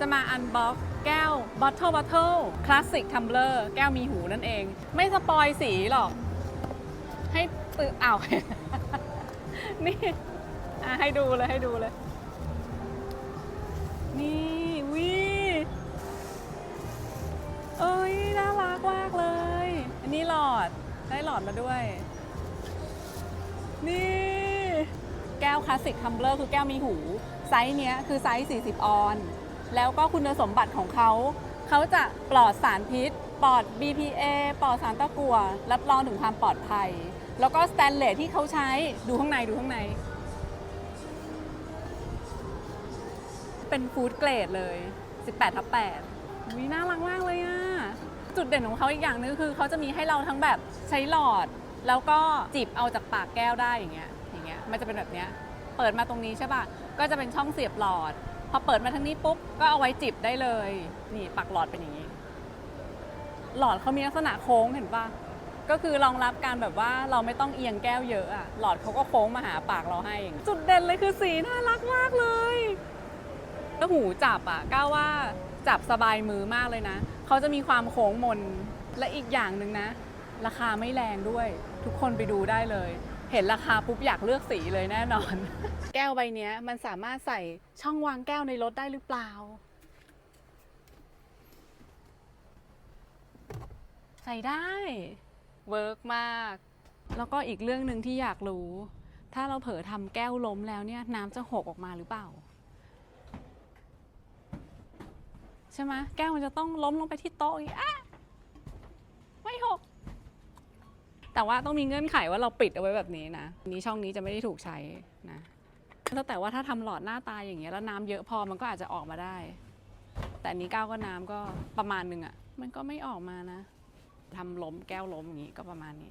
จะมาอันบ็อกแก้ว Bottle Bottle Classic Tumbler แก้วมีหูนั่นเอง ไม่สปอยสีหรอก ให้ตื่นอ้าว นี่ให้ดูเลยให้ดูเลย นี่วิเอ้ย น่ารักมากเลย อันนี้หลอด ได้หลอดมาด้วย นี่ แก้วคลาสสิกทัมเบลอร์คือแก้วมีหู ไซส์เนี้ยคือไซส์ 40 ออน แล้วก็คุณสมบัติของเขา เขาจะปลอดสารพิษ ปลอด BPA ปลอดสารตะกั่วรับรองถึงความปลอดภัย แล้วก็สแตนเลสที่เขาใช้ดูข้างในดูข้างใน เป็นฟู้ดเกรดเลย 18ทับ8วิน่ารักมากเลยอะจุดเด่นของเขาอีกอย่างนึงคือเขาจะมีให้เราทั้งแบบใช้หลอด แล้วก็จิบเอาจากปากแก้วได้อย่างเงี้ยอย่างเงี้ยมันจะเป็นแบบเนี้ยเปิดมาตรงนี้ใช่ป่ะก็จะเป็นช่องเสียบหลอด พอเปิดมาทางนี้ปุ๊บก็เอาไว้จิบได้เลย นี่ปากหลอดเป็นอย่างนี้ หลอดเขามีลักษณะโค้งเห็นป่ะก็คือรองรับการแบบว่าเราไม่ต้องเอียงแก้วเยอะอะหลอดเขาก็โค้งมาหาปากเราให้อย่างจุดเด่นเลยคือสีน่ารักมากเลยแล้วหูจับอะก้าวว่าจับสบายมือมากเลยนะเขาจะมีความโค้งมนและอีกอย่างหนึ่งนะ ราคาไม่แรงด้วย ทุกคนไปดูได้เลย เห็นราคาปุ๊บอยากเลือกสีเลยแน่นอน แก้วใบเนี้ยมันสามารถใส่ช่องวางแก้วในรถได้หรือเปล่า ใส่ได้เวิร์กมาก แล้วก็อีกเรื่องหนึ่งที่อยากรู้ ถ้าเราเผลอทำแก้วล้มแล้วเนี่ยน้ำจะหกออกมาหรือเปล่า ใช่ไหมแก้วมันจะต้องล้มลงไปที่โต๊ะอย่างงี้อะไม่หก แต่ว่าต้องมีเงื่อนไขว่าเราปิดเอาไว้แบบนี้นะนี้ช่องนี้จะไม่ได้ถูกใช้นะแล้วแต่ว่าถ้าทำหลอดหน้าตาอย่างเงี้ยแล้วน้ำเยอะพอมันก็อาจจะออกมาได้ แต่นี้ก้าวก็น้ำก็ประมาณนึงอะ่ะมันก็ไม่ออกมานะทำล้มแก้วล้มอย่างงี้ก็ประมาณนี้